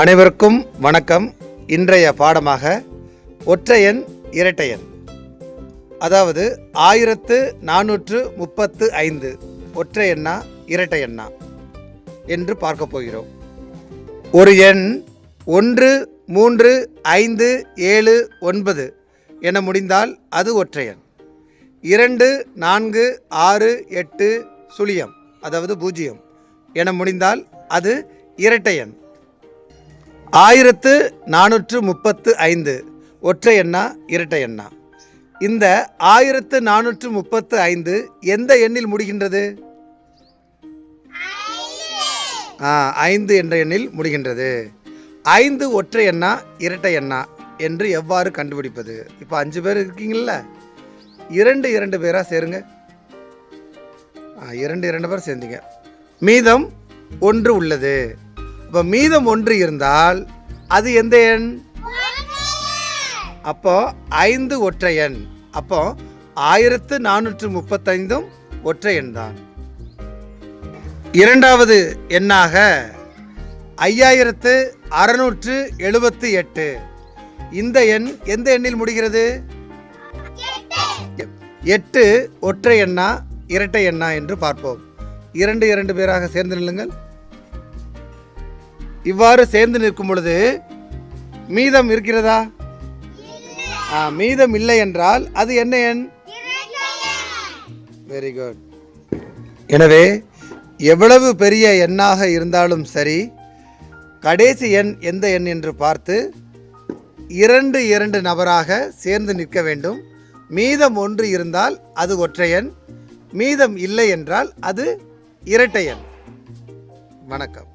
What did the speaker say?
அனைவருக்கும் வணக்கம். இன்றைய பாடமாக ஒற்றையன் இரட்டையன் அதாவது ஆயிரத்து நானூற்று முப்பத்து ஐந்து. ஒற்றையண்ணா இரட்டையண்ணா என்று பார்க்க போகிறோம். ஒரு எண் ஒன்று மூன்று ஐந்து ஏழு ஒன்பது என முடிந்தால் அது ஒற்றையன் இரண்டு நான்கு ஆறு எட்டு சுழியம் அதாவது பூஜ்ஜியம் என முடிந்தால் அது இரட்டையன் ஆயிரத்து நானூற்று முப்பத்து ஐந்து. ஒற்றை எண்ணா இரட்டை எண்ணா. இந்த ஆயிரத்து நானூற்று முப்பத்து ஐந்து எந்த எண்ணில் முடிகின்றது? ஆ ஐந்து என்ற எண்ணில் முடிகின்றது. ஐந்து ஒற்றை எண்ணா இரட்டை எண்ணா என்று எவ்வாறு கண்டுபிடிப்பது? இப்போ அஞ்சு பேர் இருக்கீங்கள்ல இரண்டு இரண்டு பேராக சேருங்க. இரண்டு இரண்டு பேர் சேர்ந்தீங்க. மீதம் ஒன்று உள்ளது. இப்போ மீதம் ஒன்று இருந்தால் அது எந்த எண்? அப்போ ஐந்து ஒற்றை எண். அப்போ ஆயிரத்து நானூற்று முப்பத்தைந்தும் ஒற்றை எண் தான். இரண்டாவது எண்ணாக ஐயாயிரத்து அறுநூற்று எழுபத்து எட்டு. இந்த எண் எந்த எண்ணில் முடிகிறது? எட்டு ஒற்றை எண்ணா இரட்டை எண்ணா என்று பார்ப்போம். இரண்டு இரண்டு பேராக சேர்ந்து நில்லுங்கள். இவ்வாறு சேர்ந்து நிற்கும் பொழுது மீதம் இருக்கிறதா? ஆ, மீதம் இல்லை என்றால் அது என்ன எண்? வெரி குட் எனவே எவ்வளவு பெரிய எண்ணாக இருந்தாலும் சரி கடைசி எண் எந்த எண் என்று பார்த்து இரண்டு இரண்டு நபராக சேர்ந்து நிற்க வேண்டும். மீதம் ஒன்று இருந்தால் அது ஒற்றையன் மீதம் இல்லை என்றால் அது இரட்டையன் வணக்கம்.